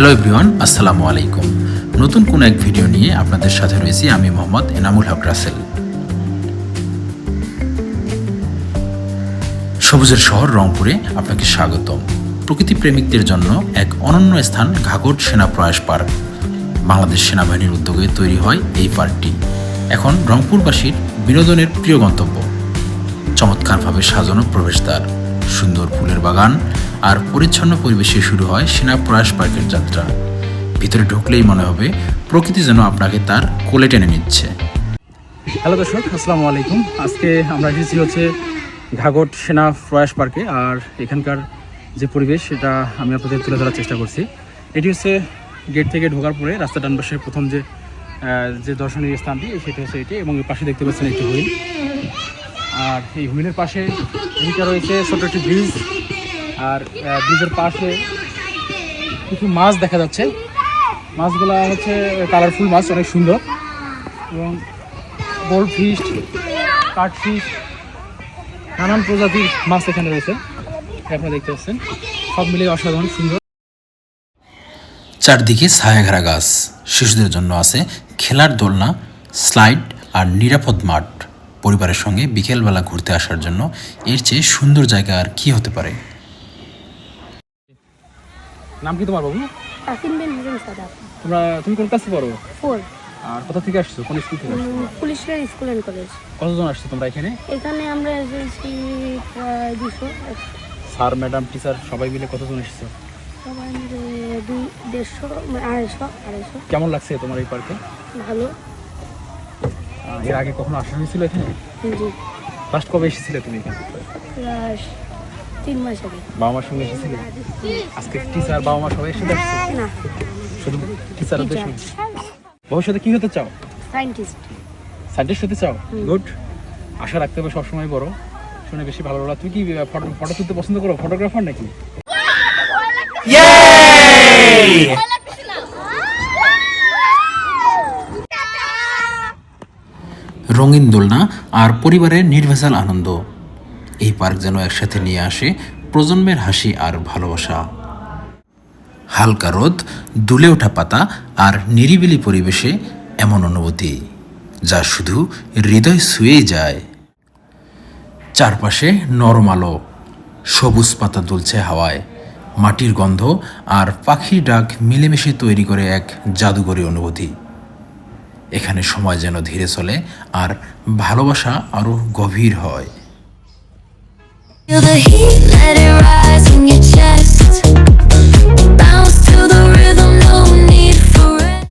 Hello everyone, আসসালামু আলাইকুম। নতুন কোন এক ভিডিও নিয়ে আপনাদের সাথে রয়েছি আমি মোহাম্মদ এনামুল হক রাসেল। সবুজের শহর রংপুরে আপনাকে স্বাগতম। প্রকৃতি প্রেমিকদের জন্য এক অনন্য স্থান ঘাগট সেনা প্রয়াস পার্ক। বাংলাদেশ সেনাবাহিনীর উদ্যোগে তৈরি হয় এই পার্কটি। এখন রংপুরবাসীর বিনোদনের প্রিয় গন্তব্য। চমৎকারভাবে সাজানো প্রবেশদ্বার, সুন্দর ফুলের বাগান আর পরিচ্ছন্ন পরিবেশে শুরু হয় সেনা প্রয়াস পার্কের যাত্রা। ভিতরে ঢুকলেই মনে হবে প্রকৃতি যেন আপনাকে তার কোলে টেনে নিচ্ছে। হ্যালো দর্শক, আসসালামু আলাইকুম। আজকে আমরা এসেছি হচ্ছে ঘাগট সেনা প্রয়াস পার্কে আর এখানকার যে পরিবেশ, সেটা আমি আপনাদের তুলে ধরার চেষ্টা করছি। এটি হচ্ছে গেট থেকে ঢোকার পরে রাস্তা ডান পাশে প্রথম যে যে দর্শনীয় স্থানটি, সেটি হচ্ছে এটি এবং পাশে দেখতে পাচ্ছেন একটি হুইল। আর এই হুইলের পাশে এদিকে রয়েছে ছোট একটি ব্রিজ। আর ব্রিজের পাশে কিছু মাছ দেখা যাচ্ছে। মাছগুলো হচ্ছে কালারফুল মাছ, অনেক সুন্দর। এবং গোল্ড ফিশ কাঠফিশ নানান প্রজাতির মাছ এখানে রয়েছে। আপনারা দেখতে পাচ্ছেন। সব মিলিয়ে অসাধারণ, সুন্দর। চারদিকে ছায়াঘেরা গাছ। শিশুদের জন্য আছে খেলার দোলনা, স্লাইড আর নিরাপদ মাঠ। পরিবারের সঙ্গে বিকেলবেলা ঘুরতে আসার জন্য এর চেয়ে সুন্দর জায়গা আর কি হতে পারে? নাম কি তোমার বাবু? তাসিম বিন হোসেন সাদাব তোমরা তুমি কোন ক্লাসে পড়ো? ফোর আর কোথা থেকে আসছো? কোন স্কুল থেকে আসছো? পুলিশের স্কুল অ্যান্ড কলেজ কতজন আসছো তোমরা এখানে? এখানে আমরা এসেছি প্রায় দুশো। স্যার ম্যাডাম টিচার সবাই মিলে কতজন এসেছ? সবাই মিলে দুই দেড়শো মানে আড়াইশো আড়াইশো। কেমন লাগছে তোমার এই পার্কে ভালো। এর আগে কখনো আসা হয়েছিল এখানে? জি। ফার্স্ট কবে এসেছিলে তুমি এখানে? প্রায় তিন মাস আগে। বাবা মার সঙ্গে এসেছিলে? আজকে টিচার বাবা মা সবাই এসে দেখছ? না। শুধু টিচারদের সঙ্গে ভবিষ্যতে কি হতে চাও? সায়েন্টিস্ট হতে চাও? গুড আশা রাখতে হবে সবসময় বড়। শুনে বেশি ভালো লাগল। তুমি কি ফটো ফটো তুলতে পছন্দ করো? ফটোগ্রাফার নাকি? রঙিন দোলনা আর পরিবারের নির্ভেজাল আনন্দ। এই পার্ক যেন একসাথে নিয়ে আসে প্রজন্মের হাসি আর ভালোবাসা। হালকা রোদ, দুলে ওঠা পাতা আর নিরিবিলি পরিবেশে এমন অনুভূতি, যা শুধু হৃদয় ছুঁয়েই যায়। চারপাশে নরম আলো, সবুজ পাতা দুলছে হাওয়ায়, মাটির গন্ধ আর পাখির ডাক মিলেমিশে তৈরি করে এক জাদুকরী অনুভূতি। এখানে সময় যেন ধীরে চলে আর ভালোবাসা আরও গভীর হয়। Feel the heat, let it rise.